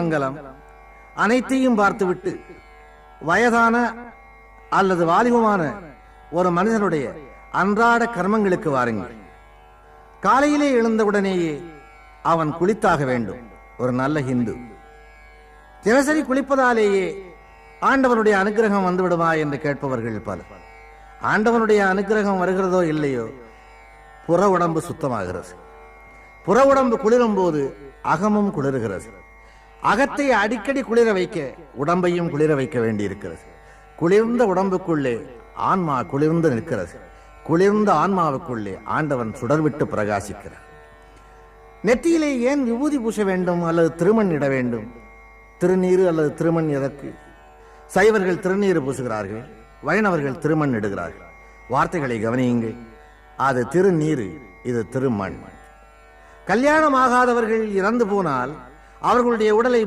மங்கலம் அனைத்தையும் பார்த்துவிட்டு வயதான அல்லது வாலிபமான ஒரு மனிதனுடைய அன்றாட கர்மங்களுக்கு வாருங்கள். காலையிலே எழுந்தவுடனேயே அவன் குளித்தாக வேண்டும். ஒரு நல்ல ஹிந்து. தினசரி குளிப்பதாலேயே ஆண்டவனுடைய அனுக்கிரகம் வந்துவிடுமா என்று கேட்பவர்கள் பலர். ஆண்டவனுடைய அனுக்கிரகம் வருகிறதோ இல்லையோ? புற உடம்பு சுத்தமாகிறது. புற உடம்பு குளிரும் போது அகமும் குளிர்கிறது. அகத்தை அடிக்கடி குளிர வைக்க உடம்பையும் குளிர வைக்க வேண்டியிருக்கிறது. குளிர்ந்த உடம்புக்குள்ளே ஆன்மா குளிர்ந்து நிற்கிறது. குளிர்ந்த ஆன்மாவுக்குள்ளே ஆண்டவன் சுடர்விட்டு பிரகாசிக்கிறார். நெற்றியிலே ஏன் விபூதி பூச வேண்டும் அல்லது திருமண் இட வேண்டும்? திருநீர் அல்லது திருமண் எதற்கு? சைவர்கள் திருநீறு பூசுகிறார்கள் வைணவர்கள் திருமண் இடுகிறார்கள். வார்த்தைகளை கவனியுங்கள். அது திருநீர் இது திருமண். கல்யாணம் ஆகாதவர்கள் இறந்து போனால் அவர்களுடைய உடலை